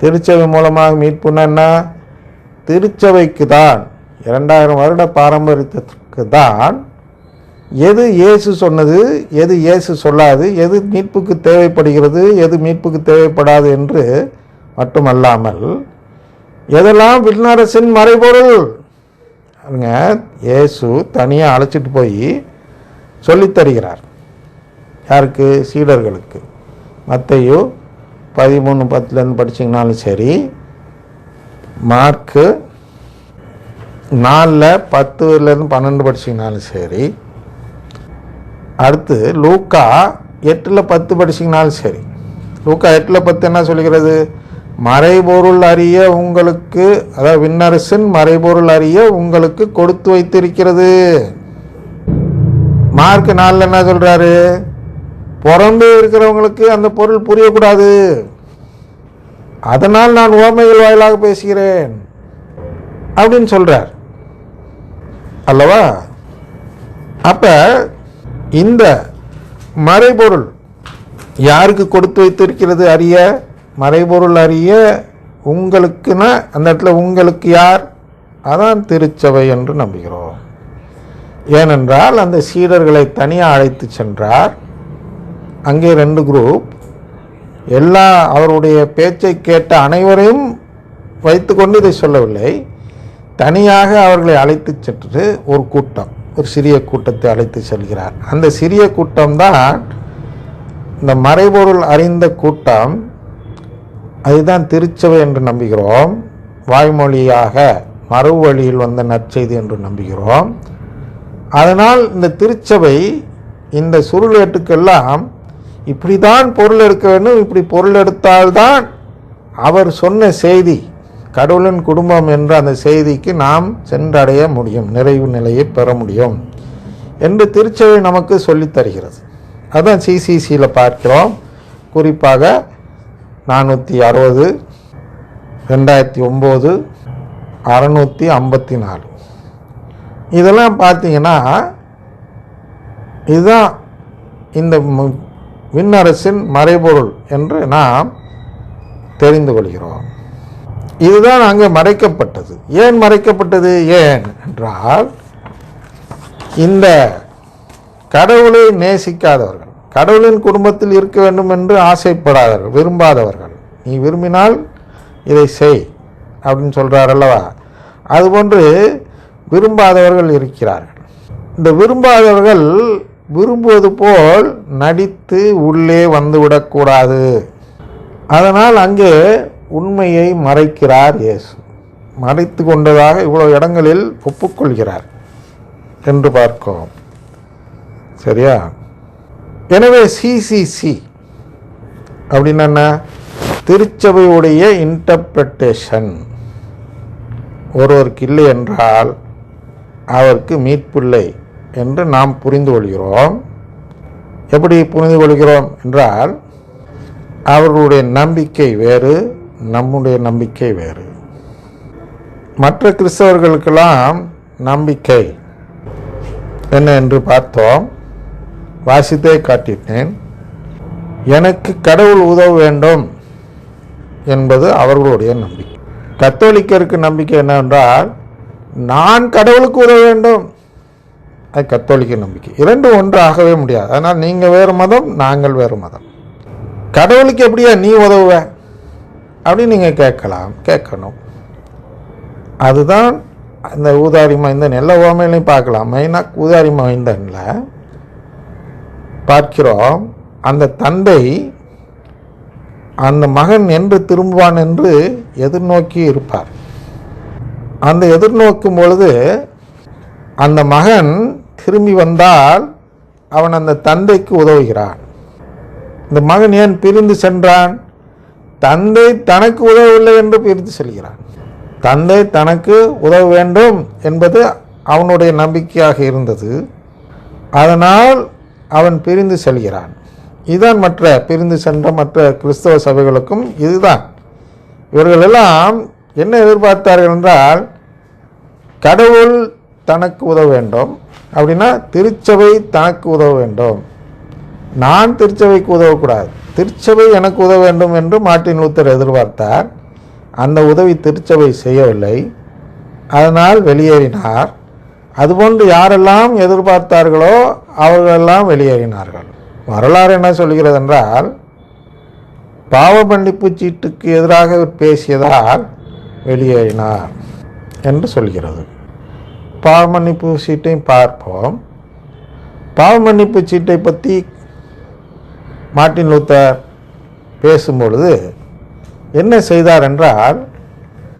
திருச்சபை மூலமாக மீட்புன்னா திருச்சபைக்கு தான் இரண்டாயிரம் வருட பாரம்பரியத்திற்கு தான் எது இயேசு சொன்னது எது இயேசு சொல்லாது எது மீட்புக்கு தேவைப்படுகிறது எது மீட்புக்கு தேவைப்படாது என்று மட்டுமல்லாமல் எதெல்லாம் விண்ணரசின் மறைபொருள்? அவங்க இயேசு தனியாக அழைச்சிட்டு போய் சொல்லித் தருகிறார் யாருக்கு? சீடர்களுக்கு. மத்தையோ பதிமூணு பத்துலேருந்து படிச்சிங்கனாலும் சரி மார்க்கு நாலில் பத்துலேருந்து பன்னெண்டு படிச்சிங்கனாலும் சரி அடுத்து லூக்கா எட்டில் பத்து படிச்சிங்கனாலும் சரி. லூக்கா எட்டில் பத்து என்ன சொல்கிறது? மறைபொருள் அறிய உங்களுக்கு அதாவது விண்ணரசின் மறைபொருள் அறிய உங்களுக்கு கொடுத்து வைத்திருக்கிறது. மார்க் நாளில் என்ன சொல்கிறாரு புறம்பே இருக்கிறவங்களுக்கு அந்த பொருள் புரியக்கூடாது. அதனால் நான் ஓமைகள் வாயிலாக பேசுகிறேன் அப்படின்னு சொல்கிறார் அல்லவா? அப்போ இந்த மறைபொருள் யாருக்கு கொடுத்து வைத்திருக்கிறது அறிய மறைபொருள் அறிய உங்களுக்குன்னா அந்த இடத்துல உங்களுக்கு யார்? அதான் திருச்சபை என்று நம்புகிறோம். ஏனென்றால் அந்த சீடர்களை தனியாக அழைத்து சென்றார். அங்கே ரெண்டு குரூப் எல்லா அவருடைய பேச்சை கேட்ட அனைவரையும் வைத்துக்கொண்டு இதை சொல்லவில்லை. தனியாக அவர்களை அழைத்து சென்று ஒரு கூட்டம். ஒரு சிறிய கூட்டத்தை அழைத்து செல்கிறார். அந்த சிறிய கூட்டம்தான் இந்த மறைபொருள் அறிந்த கூட்டம். அதுதான் திருச்சபை என்று நம்புகிறோம். வாய்மொழியாக மறுவழியில் வந்த நற்செய்தி என்று நம்புகிறோம். அதனால் இந்த திருச்சபை இந்த சுருளேட்டுக்கெல்லாம் இப்படி தான் பொருள் எடுக்க வேண்டும் இப்படி பொருள் எடுத்தால்தான் அவர் சொன்ன செய்தி கடவுளின் குடும்பம் என்ற அந்த செய்திக்கு நாம் சென்றடைய முடியும் நிறைவு நிலையை பெற முடியும் என்று திருச்செழி நமக்கு சொல்லித் தருகிறது. அதான் சிசிசியில் பார்க்கிறோம். குறிப்பாக நானூற்றி அறுபது ரெண்டாயிரத்தி ஒம்பது அறநூற்றி ஐம்பத்தி நாலு. இதெல்லாம் பார்த்தீங்கன்னா இதுதான் இந்த விண்ணரசின் மறைபொருள் என்று நாம் தெரிந்து கொள்கிறோம். இதுதான் அங்கே மறைக்கப்பட்டது. ஏன் மறைக்கப்பட்டது? ஏன் என்றால் இந்த கடவுளை நேசிக்காதவர்கள் கடவுளின் குடும்பத்தில் இருக்க வேண்டும் என்று ஆசைப்படாதவர்கள் விரும்பாதவர்கள் நீ விரும்பினால் இதை செய் அப்படின்னு சொல்கிறார் அல்லவா? அதுபோன்று விரும்பாதவர்கள் இருக்கிறார்கள். இந்த விரும்பாதவர்கள் விரும்புவது போல் நடித்து உள்ளே வந்துவிடக்கூடாது. அதனால் அங்கே உண்மையை மறைக்கிறார் இயேசு. மறைத்து கொண்டதாக இவ்வளோ இடங்களில் ஒப்புக்கொள்கிறார் என்று பார்க்கிறோம். சரியா? எனவே சிசிசி அப்படின்னு என்ன? திருச்சபையுடைய இன்டர்பிரட்டேஷன் ஒருவருக்கு இல்லை என்றால் அவருக்கு மீட்பில்லை என்று நாம் புரிந்து கொள்கிறோம். எப்படி புரிந்து கொள்கிறோம் என்றால் அவர்களுடைய நம்பிக்கை வேறு நம்முடைய நம்பிக்கை வேறு. மற்ற கிறிஸ்தவர்களுக்கெல்லாம் நம்பிக்கை என்ன என்று பார்த்தோம். வாசித்தே காட்டினேன் எனக்கு கடவுள் உதவ வேண்டும் என்பது அவர்களுடைய நம்பிக்கை. கத்தோலிக்கருக்கு நம்பிக்கை என்னவென்றால் நான் கடவுளுக்கு உதவ வேண்டும். அது கத்தோலிக்க நம்பிக்கை. இரண்டும் ஒன்று ஆகவே முடியாது. அதனால் நீங்கள் வேறு மதம் நாங்கள் வேறு மதம். கடவுளுக்கு எப்படியா நீ உதவுவ? அப்படின்னு நீங்கள் கேட்கலாம். கேட்கணும். அதுதான் அந்த ஊதாரி மைந்தன். எல்லா ஓமையிலையும் பார்க்கலாம். மெயினாக ஊதாரி மைந்தனில் பார்க்கிறோம் அந்த தந்தை அந்த மகன் என்று திரும்புவான் என்று எதிர்நோக்கி இருப்பார். அந்த எதிர்நோக்கும் பொழுது அந்த மகன் திரும்பி வந்தால் அவன் அந்த தந்தைக்கு உதவுகிறான். இந்த மகன் ஏன் பிரிந்து சென்றான்? தந்தை தனக்கு உதவவில்லை என்று பிரிந்து செல்கிறான். தந்தை தனக்கு உதவ வேண்டும் என்பது அவனுடைய நம்பிக்கையாக இருந்தது. அதனால் அவன் பிரிந்து செல்கிறான். இதுதான் மற்ற பிரிந்து சென்ற மற்ற கிறிஸ்தவ சபைகளுக்கும் இதுதான். இவர்களெல்லாம் என்ன எதிர்பார்த்தார்கள் என்றால் கடவுள் தனக்கு உதவ வேண்டும். அப்படின்னா திருச்சபை தனக்கு உதவ வேண்டும். நான் திருச்சபைக்கு உதவக்கூடாது. திருச்சபை எனக்கு உதவ வேண்டும் என்று மார்ட்டின் லூத்தர் எதிர்பார்த்தார். அந்த உதவி திருச்சபை செய்யவில்லை. அதனால் வெளியேறினார். அதுபோன்று யாரெல்லாம் எதிர்பார்த்தார்களோ அவர்களெல்லாம் வெளியேறினார்கள். வரலாறு என்ன சொல்கிறது என்றால் பாவ மன்னிப்பு சீட்டுக்கு எதிராக பேசியதால் வெளியேறினார் என்று சொல்கிறது. பாவமன்னிப்பு சீட்டையும் பார்ப்போம். பாவமன்னிப்பு சீட்டை பற்றி மார்ட்டின் லூத்தர் பேசும்பொழுது என்ன செய்தார் என்றால்